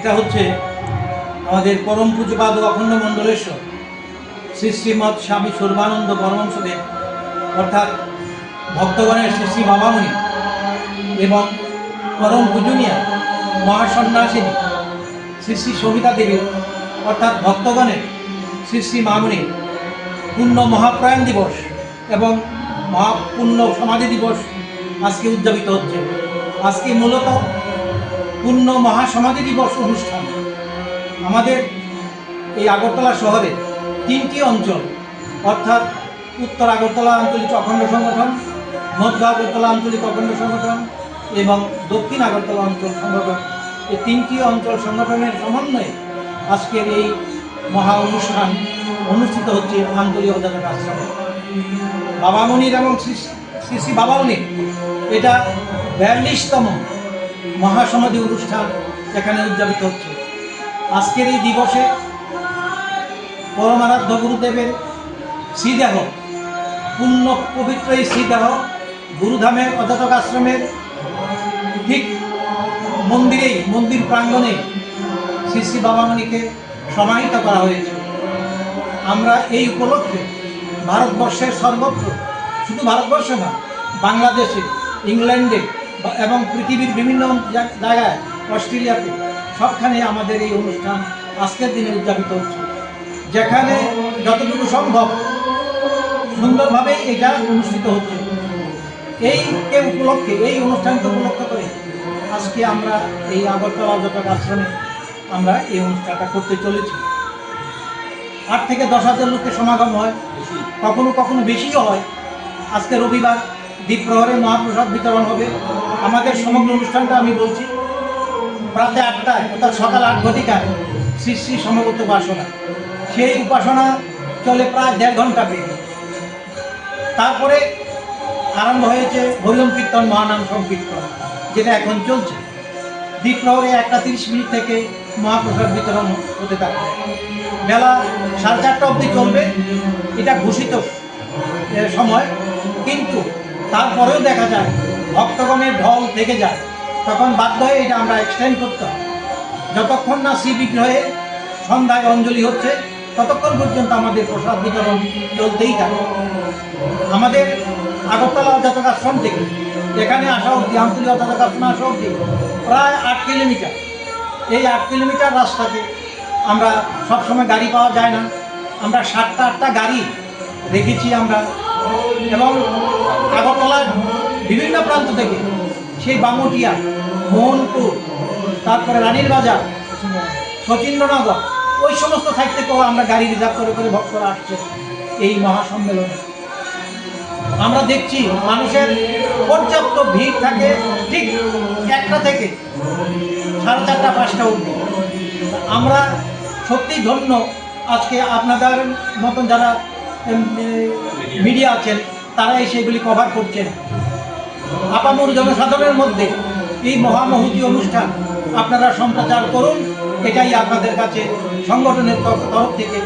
এটা হচ্ছে আমাদের পরম পূজপাদ অখণ্ড মণ্ডলেশ্বর, শ্রী শ্রীমৎ স্বামী সর্বানন্দ পরমংসদেব অর্থাৎ ভক্তগণের শ্রী শ্রী বাবামণি এবং পরম পূজনীয়া মহাসন্ন্যাসিনী শ্রী শ্রী সবিতা দেবী, অর্থাৎ ভক্তগণের শ্রী শ্রী মামণি পূর্ণ মহাপ্রয়াণ দিবস এবং মহাপূর্ণ সমাধি দিবস আজকে উদযাপিত হচ্ছে। আজকে মূলত পূর্ণ মহাসমাধি দিবস অনুষ্ঠান। আমাদের এই আগরতলা শহরে তিনটি অঞ্চল, অর্থাৎ উত্তর আগরতলা আঞ্চলিক অখণ্ড সংগঠন, মধ্য আগরতলা আঞ্চলিক অখণ্ড সংগঠন এবং দক্ষিণ আগরতলা অঞ্চল সংগঠন। এই তিনটি অঞ্চল সংগঠনের সমন্বয়ে আজকের এই মহা অনুষ্ঠান অনুষ্ঠিত হচ্ছে আঞ্চলিক অধ্যাপক আশ্রমে। বাবামণির এবং শ্রী শ্রী বাবামণির এটা বিয়াল্লিশতম মহাসমাধি অনুষ্ঠান এখানে উদযাপিত হচ্ছে। আজকের এই দিবসে পরমারাধ্য গুরুদেবের শ্রীদেহ, পূর্ণ পবিত্র এই শ্রীদেহ গুরুধামের অধ্যাপক আশ্রমের ঠিক মন্দিরেই, মন্দির প্রাঙ্গণে শ্রী শ্রী বাবামণিকে সমাহিত করা হয়েছে। আমরা এই উপলক্ষে ভারতবর্ষের সর্বত্র, শুধু ভারতবর্ষে না, বাংলাদেশে, ইংল্যান্ডে এবং পৃথিবীর বিভিন্ন জায়গায়, অস্ট্রেলিয়াতে, সবখানে আমাদের এই অনুষ্ঠান আজকের দিনে উদযাপিত হচ্ছে। যেখানে যতটুকু সম্ভব সুন্দরভাবে এটা অনুষ্ঠিত হচ্ছে। এইকে উপলক্ষে, এই অনুষ্ঠানকে উপলক্ষ করে আজকে আমরা এই আগরতলা যতক আশ্রমে আমরা এই অনুষ্ঠানটা করতে চলেছি। আট থেকে দশ হাজার লোকের সমাগম হয়। কখনো কখনো বেশিও হয়। আজকে রবিবার দ্বীপ প্রহরে মহাপ্রসাদ বিতরণ হবে। আমাদের সমগ্র অনুষ্ঠানটা আমি বলছি প্রাতে আটটায় অর্থাৎ সকাল আট ঘটিকায় শ্রী শ্রী সমবেত উপাসনা। সেই উপাসনা চলে প্রায় দেড় ঘণ্টা বেগে। তারপরে আরম্ভ হয়েছে হরিম কীর্তন, মহানাম সংকীর্তন, যেটা এখন চলছে। দ্বীপ প্রহরে একটা তিরিশ মিনিট থেকে মহাপ্রসাদ বিতরণ হতে থাকবে। বেলা সাড়ে চারটা অবধি চলবে, এটা ঘোষিত সময়। কিন্তু তারপরেও দেখা যায় ভক্তগণের ঢল থেকে যায়। তখন বাধ্য হয়ে এটা আমরা এক্সটেন্ড করতে যতক্ষণ না শ্রী বিগ্রহে সন্ধ্যায় অঞ্জলি হচ্ছে, ততক্ষণ পর্যন্ত আমাদের প্রসাদ বিতরণ চলতেই থাকে। আমাদের আগরতলা অধ্যাপক আশ্রম থেকে এখানে আসা অবধি আঞ্চলিক অধ্যাপক আশ্রমে আসা অবধি, প্রায় আট কিলোমিটার। এই আট কিলোমিটার রাস্তাতে আমরা সবসময় গাড়ি পাওয়া যায় না। আমরা সাতটা আটটা গাড়ি রেখেছি আমরা এবং আগরতলার বিভিন্ন প্রান্ত থেকে সেই বামুটিয়া, মোহনপুর, তারপরে রানীর বাজার শচীন্দ্রনগর ওই সমস্ত সাইড থেকেও আমরা গাড়ি রিজার্ভ করে করে ভক্তরা আসছে এই মহাসম্মেলনে। আমরা দেখছি মানুষের পর্যাপ্ত ভিড় থাকে ঠিক একটা থেকে সাড়ে চারটা, পাঁচটা অবধি। আমরা সত্যি ধন্য আজকে আপনাদের মতন যারা মিডিয়া আছেন তারাই সেগুলি কভার করছেন। আপামর জনসাধারণের মধ্যে এই মহামহুতি অনুষ্ঠান আপনারা সম্প্রচার করুন, এটাই আপনাদের কাছে সংগঠনের তরফ থেকে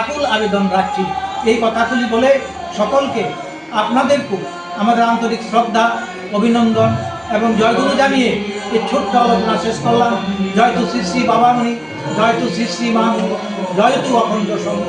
আকুল আবেদন রাখছি। এই কথাগুলি বলে সকলকে আপনাদেরকেও আমাদের আন্তরিক শ্রদ্ধা, অভিনন্দন এবং জয়গুরু জানিয়ে এই ছোট্ট আলোচনা শেষ করলাম। জয়তু শ্রী শ্রী বাবামণি জয়তু শ্রী শ্রী মা জয়তু অখণ্ড সংঘ।